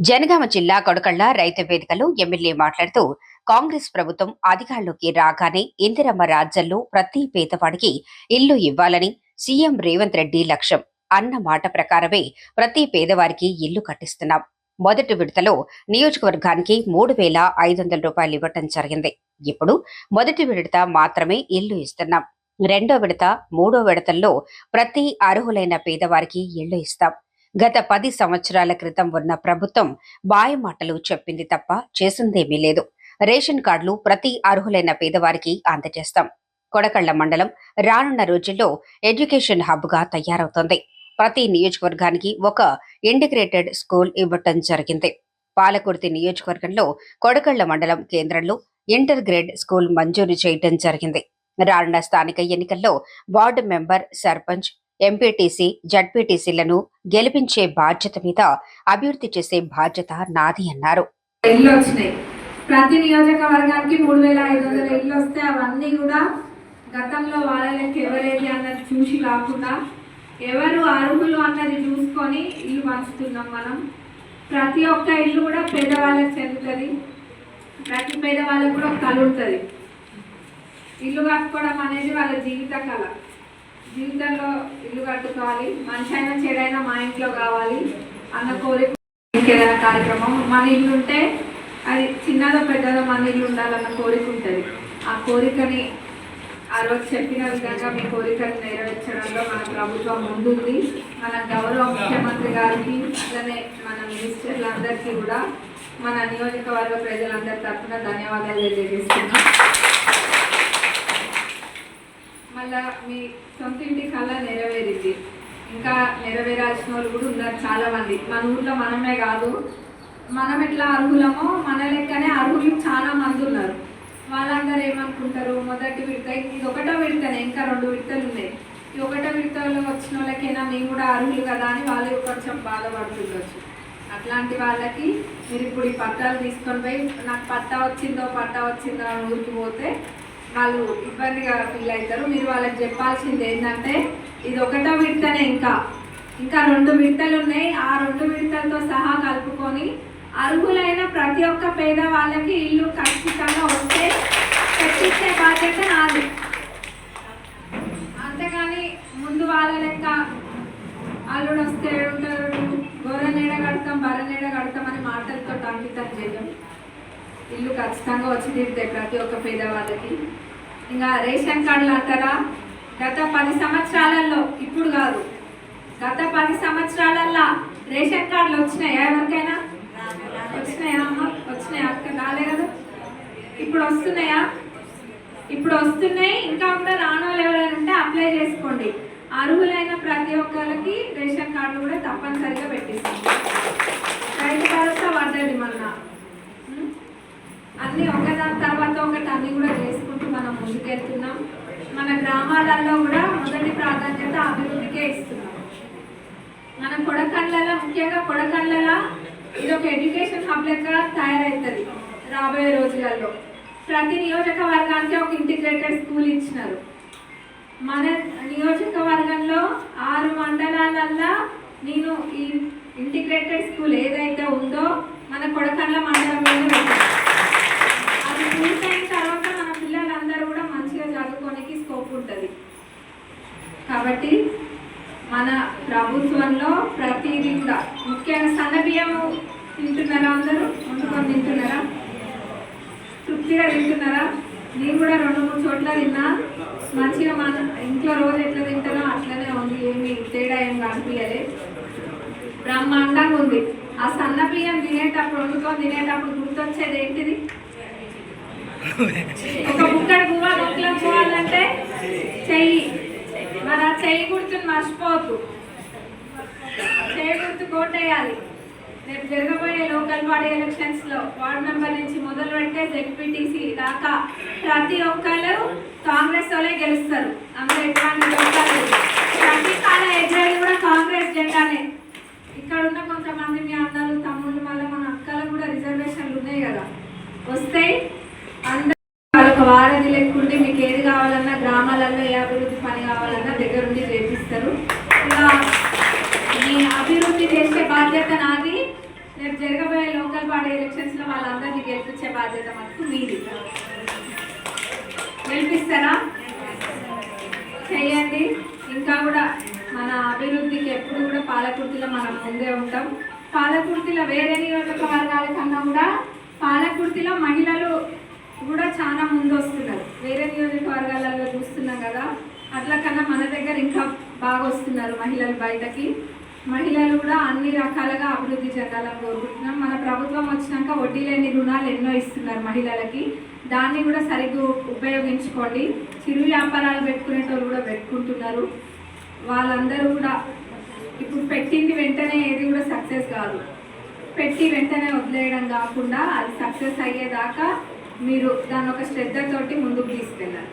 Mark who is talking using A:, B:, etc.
A: జనగామ జిల్లా కొడకళ్ళ రైతు వేదికలో ఎమ్మెల్యే మాట్లాడుతూ కాంగ్రెస్ ప్రభుత్వం అధికారంలోకి రాగానే ఇందిరమ్మ రాజ్యంలో ప్రతి పేదవాడికి ఇల్లు ఇవ్వాలని సీఎం రేవంత్ రెడ్డి లక్ష్యం. అన్న మాట ప్రకారమే ప్రతి పేదవారికి ఇల్లు కట్టిస్తున్నాం. మొదటి విడతలో నియోజకవర్గానికి మూడు వేల ఐదు వందల రూపాయలు ఇవ్వటం జరిగింది. ఇప్పుడు మొదటి విడత మాత్రమే ఇల్లు ఇస్తున్నాం. రెండో విడత మూడో విడతల్లో ప్రతి అర్హులైన పేదవారికి ఇల్లు ఇస్తాం. గత పది సంవత్సరాల క్రితం ఉన్న ప్రభుత్వం బాయ మాటలు చెప్పింది తప్ప చేసిందేమీ లేదు. రేషన్ కార్డులు ప్రతి అర్హులైన పేదవారికి అందజేస్తాం. కొడకళ్ళ మండలం రానున్న రోజుల్లో ఎడ్యుకేషన్ హబ్గా తయారవుతోంది. ప్రతి నియోజకవర్గానికి ఒక ఇంటిగ్రేటెడ్ స్కూల్ ఇవ్వటం జరిగింది. పాలకుర్తి నియోజకవర్గంలో కొడకళ్ళ మండలం కేంద్రంలో ఇంటర్ గ్రేడ్ స్కూల్ మంజూరు చేయటం జరిగింది. రానున్న స్థానిక ఎన్నికల్లో వార్డు మెంబర్ సర్పంచ్ ఎంపీటీసీ జడ్పీటీసీలను గెలిపించే బాధ్యత మీద అభివృద్ధి చేసే బాధ్యత నాది అన్నారు.
B: ఇల్లు వచ్చినాయి. ప్రతి నియోజకవర్గానికి మూడు వేల ఐదు వందల ఇల్లు వస్తే అవన్నీ కూడా గతంలో వాళ్ళకి ఎవరేది అన్నది చూసి కాకుండా ఎవరు అర్హులు అన్నది చూసుకొని ఇల్లు పంచుతున్నాం మనం. ప్రతి ఒక్క ఇల్లు కూడా పేదవాళ్ళకి చెందుతుంది. ప్రతి పేదవాళ్ళకి కూడా కలుగుతుంది ఇల్లు కట్టుకోవడం అనేది వాళ్ళ జీవిత కళ. జీవితంలో ఇల్లు కట్టుకోవాలి మనిషి అయినా చెడైనా మా ఇంట్లో కావాలి అన్న కోరిక కార్యక్రమం. మన ఇల్లు ఉంటే అది చిన్నదో పెద్దదో మన ఇల్లు ఉండాలన్న కోరిక ఉంటుంది. ఆ కోరికని ఆ రోజు చెప్పిన విధంగా మీ కోరికను నెరవేర్చడంలో మన ప్రభుత్వం ముందుంది. మన గౌరవ ముఖ్యమంత్రి గారికి అలానే మన మినిస్టర్లందరికీ కూడా మన నియోజకవర్గ ప్రజలందరి తరఫున ధన్యవాదాలు తెలియజేస్తున్నాం. మళ్ళా మీ సొంత ఇంటి కళ నెరవేరింది. ఇంకా నెరవేరాల్సిన వాళ్ళు కూడా ఉన్నారు చాలామంది. మన ఊర్లో మనమే కాదు మనం ఎట్లా అర్హులమో మన లెక్కనే అర్హులు చాలా మంది ఉన్నారు. వాళ్ళందరూ ఏమనుకుంటారు? మొదటి విడత ఇది ఒకటో విడతనే ఇంకా రెండు విడతలు ఉన్నాయి. ఈ ఒకటో విడతలో వచ్చిన వాళ్ళకైనా మేము కూడా అర్హులు కదా అని వాళ్ళు కొంచెం బాధపడుతుండొచ్చు. అట్లాంటి వాళ్ళకి మీరు ఇప్పుడు ఈ పట్టాలు తీసుకొని పోయి నాకు పట్టా వచ్చిందో పట్టా వచ్చిందో అని ఊరికి పోతే వాళ్ళు ఇబ్బందిగా ఫీల్ అవుతారు. మీరు వాళ్ళకి చెప్పాల్సింది ఏంటంటే ఇది ఒకటో విడతనే ఇంకా. ఇంకా రెండు విడతలు ఉన్నాయి. ఆ రెండు విడతలతో సహా కలుపుకొని అర్హులైన ప్రతి ఒక్క పేద వాళ్ళకి ఇల్లు ఖచ్చితంగా వస్తే కట్టించే బాధ్యత నాది. అంతేగాని ముందు వాళ్ళ లెక్క అల్లుడు వస్తే ఉంటారు గొర్రె నీడ కడతాం బర్రె నీడ కడతాం అని మాటలతో అంకితం చేయం ఇల్లు ఖచ్చితంగా వచ్చి తీరుతాయి ప్రతి ఒక్క పేదవాళ్ళకి. ఇంకా రేషన్ కార్డులు అంటారా? గత పది సంవత్సరాలలో ఇప్పుడు కాదు. గత పది సంవత్సరాలల్లో రేషన్ కార్డులు వచ్చినాయా ఎవరికైనా? వచ్చినాయా అమ్మ? వచ్చినాయా అక్క? రాలే కదా. ఇప్పుడు వస్తున్నాయా? ఇప్పుడు వస్తున్నాయి. ఇంకా కూడా రానోళ్ళు వాళ్ళు ఎవరైనా ఉంటే అప్లై చేసుకోండి. అర్హులైన ప్రతి ఒక్కరికి రేషన్ కార్డులు కూడా తప్పనిసరిగా పెట్టిస్తాం. రైతు భరోసా పడ్డది మొన్న అన్నీ ఒకదాని తర్వాత ఒకటి అన్ని కూడా చేసుకుంటూ మనం ముందుకెళ్తున్నాం. మన గ్రామాలలో కూడా మొదటి ప్రాధాన్యత అభివృద్ధికే ఇస్తున్నాం. మన కొడకళ్ళలో ముఖ్యంగా కొడకండ్లలో ఇది ఒక ఎడ్యుకేషన్ హబ్ లెక్క తయారవుతుంది రాబోయే రోజులలో. ప్రతి నియోజకవర్గానికి ఒక ఇంటిగ్రేటెడ్ స్కూల్ ఇచ్చినారు. మన నియోజకవర్గంలో ఆరు మండలాలల్లో నేను ఈ ఇంటిగ్రేటెడ్ స్కూల్ ఏదైతే ఉందో మన కొడకళ్ళ మండలం పెట్టాను అది పూర్తయిన తర్వాత మన పిల్లలందరూ కూడా మంచిగా చదువుకోనికి స్కోప్ ఉంటుంది కాబట్టి మన ప్రభుత్వంలో ప్రతిదీ కూడా. ముఖ్యంగా సన్నబియ్యము తింటున్నారా అందరూ? వండుకొని తింటున్నారా? తృప్తిగా తింటున్నారా? నేను కూడా రెండు మూడు చోట్ల తిన్నా. మంచిగా మన ఇంట్లో రోజు ఎట్లా తింటారో అట్లనే ఉంది. ఏమి తేడా ఏం కనిపించలే బ్రహ్మాండంగా ఉంది. ఆ సన్న బియ్యం తినేటప్పుడు వండుకొని తినేటప్పుడు గుర్తొచ్చేది ఏంటిది? ఒక ముక్కడి పువ్వ? అలా ఆ గుర్తుని మర్చిపోవద్దు చెయ్యి గుర్తు కోటేయాలి. రేపు జరగబోయే లోకల్ బాడీ ఎలక్షన్స్లో వార్డ్ మెంబర్ నుంచి మొదలు పెడితే జెడ్పీటీసీ దాకా ప్రతి ఒక్కరు కాంగ్రెస్ వాళ్ళే గెలుస్తారు. అందులో ఎటువంటి ప్రతి కాల ఎదురేది కూడా కాంగ్రెస్ జెండానే ఇక్కడ ఉన్న కొంతమంది మీ అన్నలు తమ్ముళ్ళు మళ్ళీ మన అక్కలకు కూడా రిజర్వేషన్లు ఉన్నాయి కదా వస్తాయి అందరూ వాళ్ళొక వారధి లేకుంటే మీకు ఏది కావాలన్నా గ్రామాలలో ఏ అభివృద్ధి పని కావాలన్నా దగ్గరుండి చేపిస్తారు ఇలా మీ అభివృద్ధి చేసే బాధ్యత నాది. రేపు జరగబోయే లోకల్ బాడీ ఎలక్షన్స్లో వాళ్ళందరినీ గెలిపించే బాధ్యత మనకు మీది. గెలిపిస్తారా? చేయండి. ఇంకా కూడా మన అభివృద్ధికి ఎప్పుడు కూడా పాలకుర్తిలో మనం ముందే ఉంటాం. పాలకుర్తిలో వేరే నియోజకవర్గాల కన్నా కూడా పాలకుర్తిలో మహిళలు కూడా చాలా ముందు వస్తున్నారు వేరే నియోజకవర్గాలలో చూస్తున్నాం కదా. అట్లా కన్నా మన దగ్గర ఇంకా బాగా వస్తున్నారు మహిళలు బయటకి. మహిళలు కూడా అన్ని రకాలుగా అభివృద్ధి చెందాలని కోరుకుంటున్నాం. మన ప్రభుత్వం వచ్చినాక వడ్డీ లేని రుణాలు ఎన్నో ఇస్తున్నారు మహిళలకి. దాన్ని కూడా సరిగ్గా ఉపయోగించుకోండి. చిరు వ్యాపారాలు పెట్టుకునేటోళ్ళు కూడా పెట్టుకుంటున్నారు. వాళ్ళందరూ కూడా ఇప్పుడు పెట్టింది వెంటనే ఏది కూడా సక్సెస్ కాదు. పెట్టి వెంటనే వదిలేయడం కాకుండా అది సక్సెస్ అయ్యేదాకా మీరు దాని ఒక శ్రద్ధతోటి ముందుకు తీసుకెళ్ళాలి.